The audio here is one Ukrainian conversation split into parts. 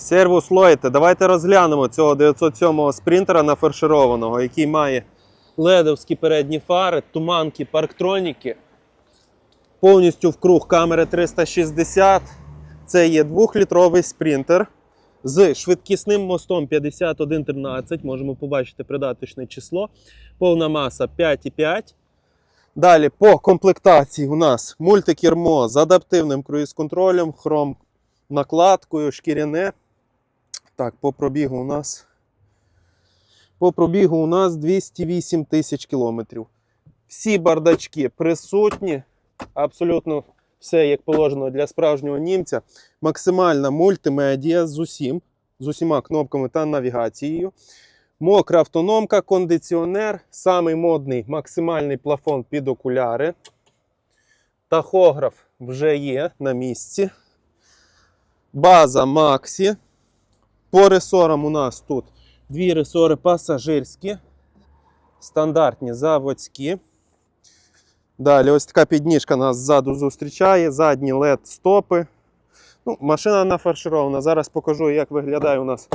Сервус Лойте. Давайте розглянемо цього 907-го спринтера нафаршированого, який має ледовські передні фари, туманки, парктроніки. Повністю в круг камери 360. Це є 2-літровий спринтер з швидкісним мостом 5113. Можемо побачити придаточне число. Повна маса 5,5. Далі по комплектації у нас мультикермо з адаптивним круїз-контролем, хром накладкою, шкіряне. Так, по пробігу у нас. По пробігу у нас 208 тисяч кілометрів. Всі бардачки присутні. Абсолютно все як положено для справжнього німця. Максимальна мультимедіа з усім, з усіма кнопками та навігацією. Мокра автономка, кондиціонер, самий модний максимальний плафон під окуляри. Тахограф вже є на місці. База Максі. По ресорам у нас тут дві ресори пасажирські, стандартні заводські. Далі ось така підніжка нас ззаду зустрічає, задні LED стопи. Ну, машина нафарширована. Зараз покажу, як виглядає у нас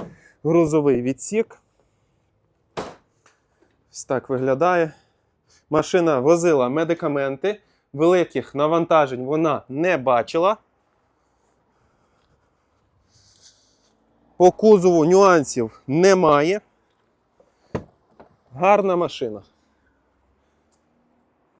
грузовий відсік. Ось так виглядає. Машина возила медикаменти. Великих навантажень вона не бачила. По кузову нюансів немає. Гарна машина.